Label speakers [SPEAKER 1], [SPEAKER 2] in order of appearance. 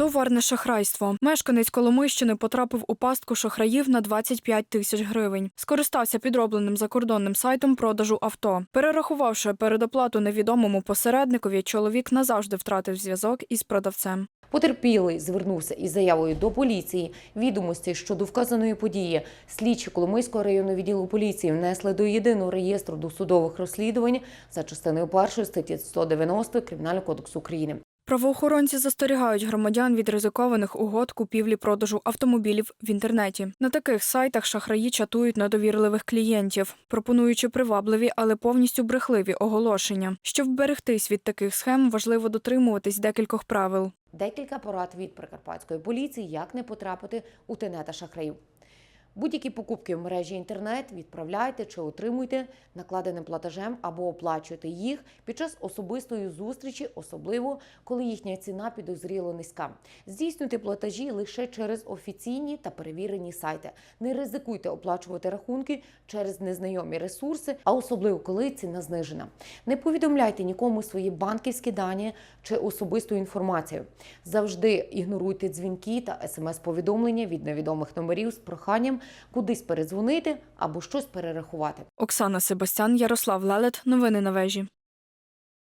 [SPEAKER 1] Товарне шахрайство. Мешканець Коломийщини потрапив у пастку шахраїв на 25 тисяч гривень. Скористався підробленим закордонним сайтом продажу авто. Перерахувавши передоплату невідомому посередникові, чоловік назавжди втратив зв'язок із продавцем.
[SPEAKER 2] Потерпілий звернувся із заявою до поліції. Відомості щодо вказаної події слідчі Коломийського районного відділу поліції внесли до єдиного реєстру досудових розслідувань за частиною першої статті 190 Кримінального кодексу України.
[SPEAKER 1] Правоохоронці застерігають громадян від ризикованих угод купівлі-продажу автомобілів в інтернеті. На таких сайтах шахраї чатують на довірливих клієнтів, пропонуючи привабливі, але повністю брехливі оголошення. Щоб вберегтись від таких схем, важливо дотримуватись декількох правил.
[SPEAKER 2] Декілька порад від прикарпатської поліції, як не потрапити у тенета шахраїв. Будь-які покупки в мережі інтернет відправляйте чи отримуйте накладеним платежем або оплачуйте їх під час особистої зустрічі, особливо коли їхня ціна підозріло низька. Здійснюйте платежі лише через офіційні та перевірені сайти. Не ризикуйте оплачувати рахунки через незнайомі ресурси, а особливо коли ціна знижена. Не повідомляйте нікому свої банківські дані чи особисту інформацію. Завжди ігноруйте дзвінки та смс-повідомлення від невідомих номерів з проханням кудись передзвонити або щось перерахувати.
[SPEAKER 1] Оксана Себастян, Ярослав Лелет. Новини на вежі.